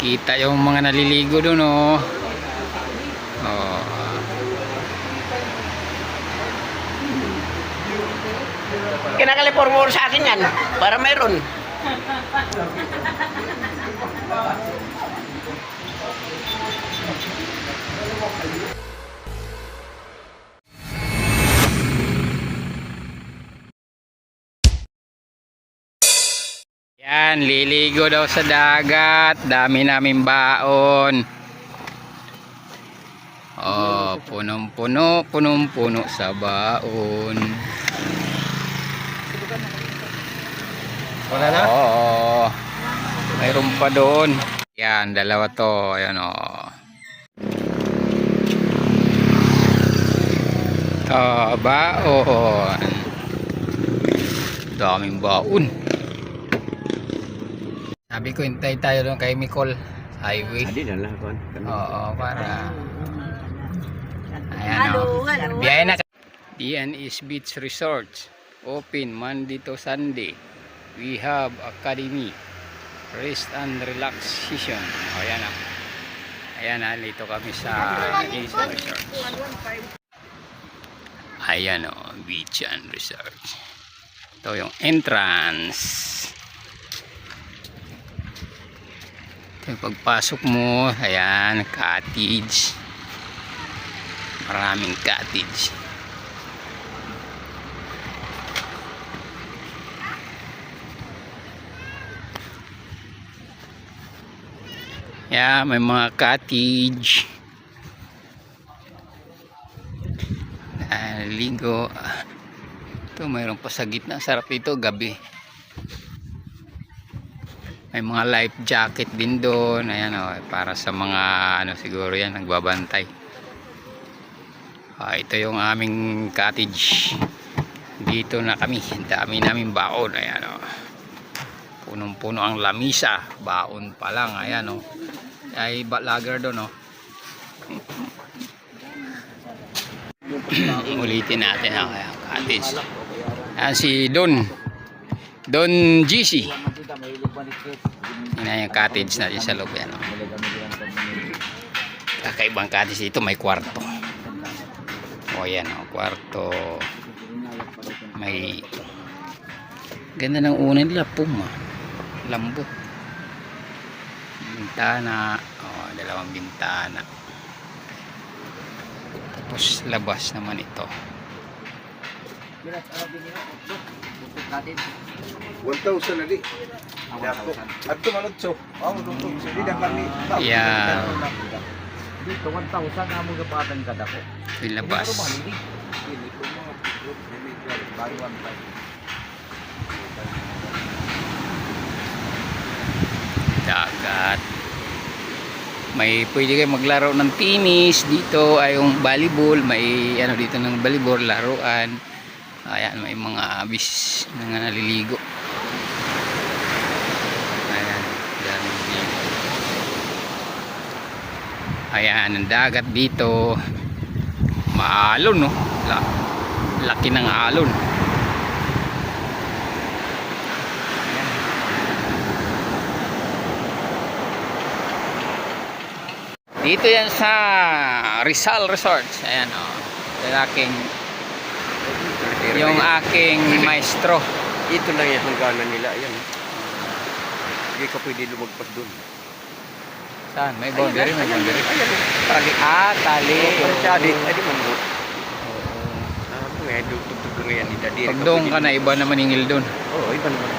Kita yung mga naliligo doon oh. Oh. Kinakalipor mo sa akin yan. Para mayroon. Yan, liligo daw sa dagat. Dami namin baon. Oh, punong-puno, punong-puno sa baon. Wala na? Oo. Mayroon pa doon. Yan, dalawa to. Ayan o. Ah, baon. Daming baon. Sabi ko, hintay tayo doon kay Mikol. Highway. Adi na lang kon. Oo, para... Ayan o. Biyahe na. DNS Beach Resort. Open Monday to Sunday. We have Academy. Rest and relaxation. O, ayan o. Ayan na, dito kami sa Beach Resort. Ayan o, Beach and Resort. Ito yung entrance. Ito yung pagpasok mo, ayan, cottage. Maraming cottage. Yeah, may mga cottage. Ah, ligo. Ito, mayroon pa sa gitna. Sarap ito, gabi. May mga life jacket din doon. Ayan o, para sa mga ano siguro yan, nagbabantay. Ah, ito yung aming cottage. Dito na kami. Dami namin baon. Ayan o. Punong-puno ang lamisa. Baon pa lang. Ayan o. Ay, ba- lager doon o. Ulitin natin ang cottage. Ayan si Don. Don GC. Yun na yung cottage natin sa loob. Yan, oh. Kakaibang cottage dito may kwarto. O yan o, kwarto. May ganda ng una nila, puma. Lambot. Bintana. O, dalawang bintana. Tapos labas naman ito. 1,000 na di. Dako. Adto manod so. Amo dong so di da kami. Yeah. Dito 1,000 amo gapatan kada ko. Yung labas. Dili ko mga group individual one time. dagat may pwede kayo maglaro ng tennis dito ay yung volleyball may ano dito ng volleyball laruan ayan may mga abis na naliligo ayan daming ligo. ayan ang dagat dito maalon no La laki ng alon Dito yan sa Rizal Resort. Ayan o. Oh. Yung aking yung aking maestro. Ito lang yung hangganan nila yan. Hindi ka pwede lumagpas doon. Saan? May boundary, may boundary. Ayan, tali. Ah, tali. Ay di mambo. Ah, mo nga dugtug lang yan. Pag doon ka na, iba na maningil doon. Oo, iba naman.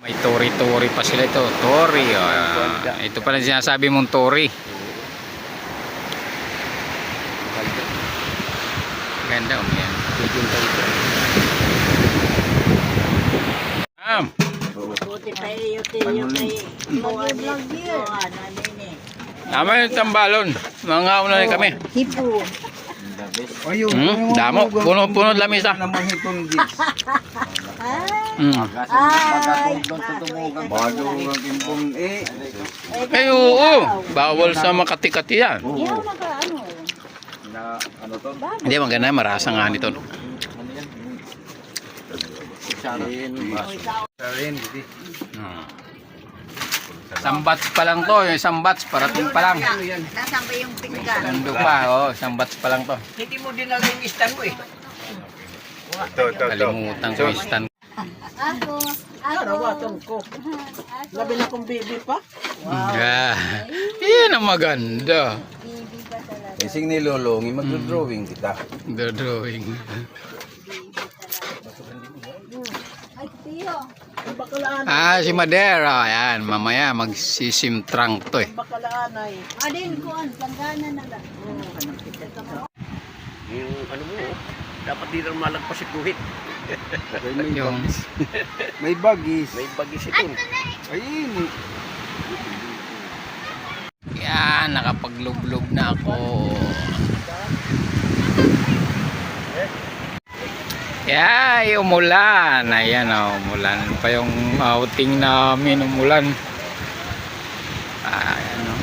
May tori-tori pa sila ito. Tori. Ito pala sinasabi mong tori. Ganda. Oh, yan. Ah, Buti pa iyo kayo kay Vlog yun. Tama yung tambalon. Mga una na kami. Hipo. Ayo. Hmm, damo. Puno-puno itong gits. Hmm. Ay, eh. Ay, oo. Bawal sa makati-kati yan. Ano. Na ano to? Hindi, maganda. Marasa nga nito. no? Sarin, Sarin. Hmm. Isang batch pa lang to, yung isang batch, parating pa lang. Nasaan ba yung pinggan? Nando pa, oh, isang batch pa lang to. Hindi mo din lang yung stand mo eh. Ito, ito, ito. Kalimutan ko yung stand. Ako. Karawatan ko. Labi na kong baby pa. Ah, yan ang maganda. Ising ni Lolong, magdo-drawing kita. The drawing. Ay, tiyo. Bakalaan, Ah, si Madera. Ayan, mamaya magsisimtrang to eh. bakalaan ay. Adin ko ang planggana na lang. Yung ano mo, dapat di na malagpas si Guhit. Yung, May bagis. May bagis ito. Ayun. Yan, nakapaglublog na ako. Yay, umulan. Ayan oh, umulan pa yung outing namin, umulan. Ayan oh.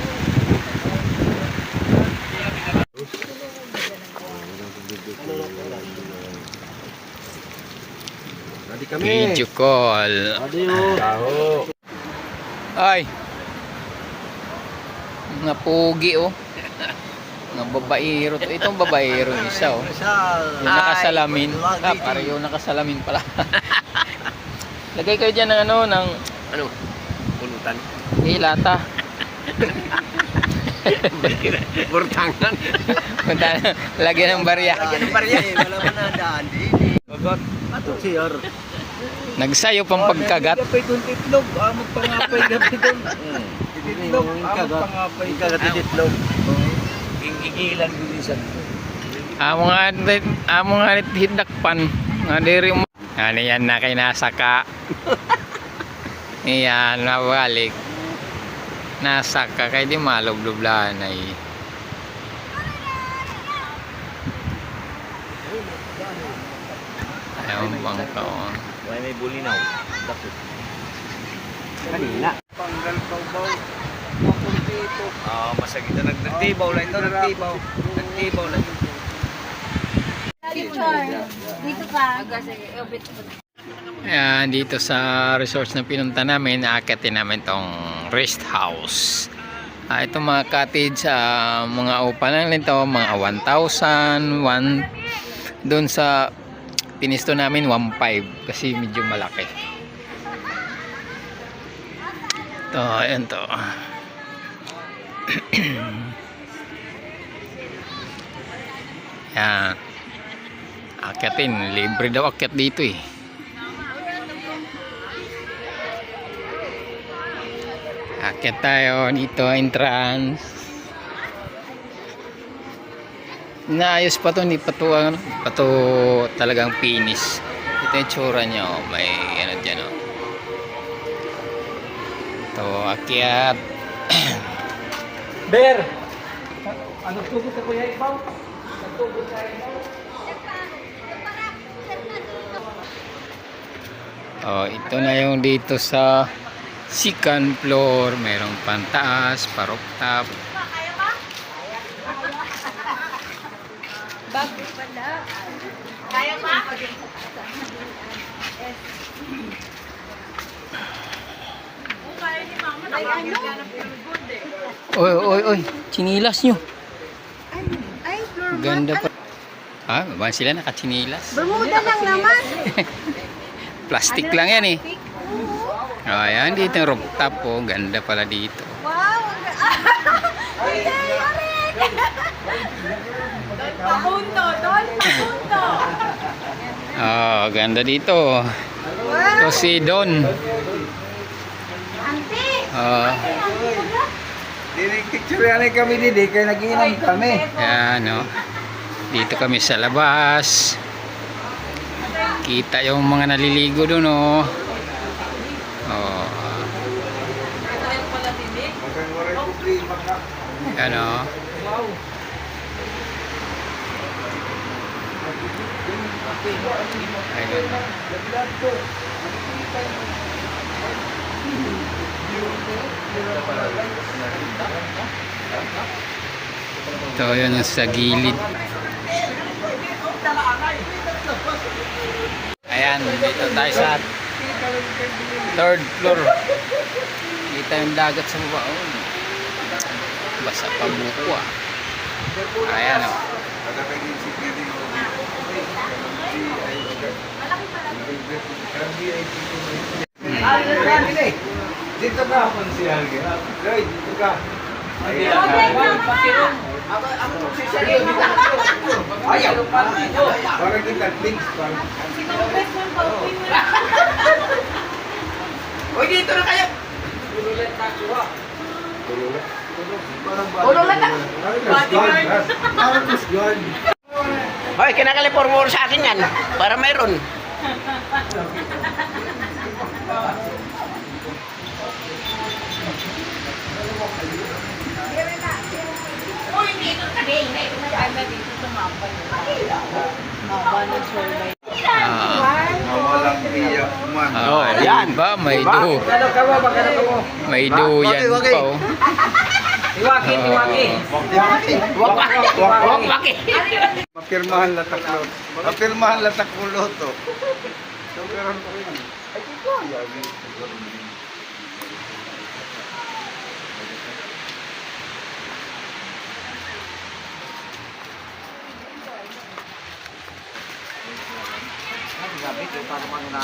Video call. Taho. Ay. Mga pugi oh. Mga babaero. to. Itong babaero isa oh. Yung nakasalamin. Ah, pareho nakasalamin pala. Lagay kayo dyan ng ano, ng Ano? Pulutan. hilata. Burtangan. Punta, lagyan ng barya. Yan ang barya. Wala man na daan. Kagat. Ato siyar. Nagsayo pang pagkagat. Kapay doon titlog. Amot pangapay gabi doon. Titlog. Amot pangapay. Kagat titlog. Gingigilan bilisan. Amo nga, amo nga hidakpan. Nga diri mo. Ano yan na kay nasa ka. Iyan, nabalik. Nasa ka kay di malublublhan ay. Ayaw bang ka oh. May may bulinaw. Bakit? Kanina. Panggal pangbaw. Ah, masagit na nagtibaw lang ito, nagtibaw. Nagtibaw lang. Dito ka. Ayan, dito sa resorts na pinunta namin, naakatin namin tong rest house. Ah, itong mga cottage, ah, mga upa lang nito, mga 1,000, 1, doon sa pinisto namin 1,500 kasi medyo malaki. Ito, ayan to. Yan. Akitin, libre daw akyat dito eh. Akyat tayo dito, entrance. Naayos pa to, hindi pa to, ano, pa talagang finish. Ito yung tsura niya, oh. may ano dyan, oh. Ito, akyat. Ber! Ano tugot ako yan, Ibaw? Nagtugot sa Ibaw? Oh, ito na yung dito sa second floor. Merong pantaas, parooftop. Oy, oy, oy. Chinilas nyo. Ay, Ganda pa. Ah, ba sila nakachinilas? Bermuda lang naman. Plastic lang yan eh. Oh, ayan dito yung rooftop po. Ganda pala dito. Wow. Ay, Arik. Papunto, tol. Papunto. Oh, ganda dito. Wow. Ito si Don. Oh, Picture yan kami didi. Kaya nag-iinom kami. Yan, no. Dito kami sa labas. Kita yung mga naliligo doon, oh. Oh, yan, oh. Ayun. Ito yun sa gilid. Ayan, dito tayo sa third floor. Kita yung dagat sa baba. Oh. Basa pa buko ah. Ayan o. Dito ka ako si Alge. Dito ka. Ayaw. Parang kita links. Parang Uy, dito na kayo! Ululat na. Parang mas guard. Hoy, kinakalifor mo sa akin yan. Para mayroon. Ah. Mawalang iyak man. Oh, yan. Ba, may do. Ano ka mo? Bakit ka mo? May do yan pa oh. Iwaki, iwaki. Wakwaki. Wakwaki. Mapirmahan latak lot. Mapirmahan latak uloto. So, pero ko rin. Ay, dito. Yabi. Sabi ko, paano man na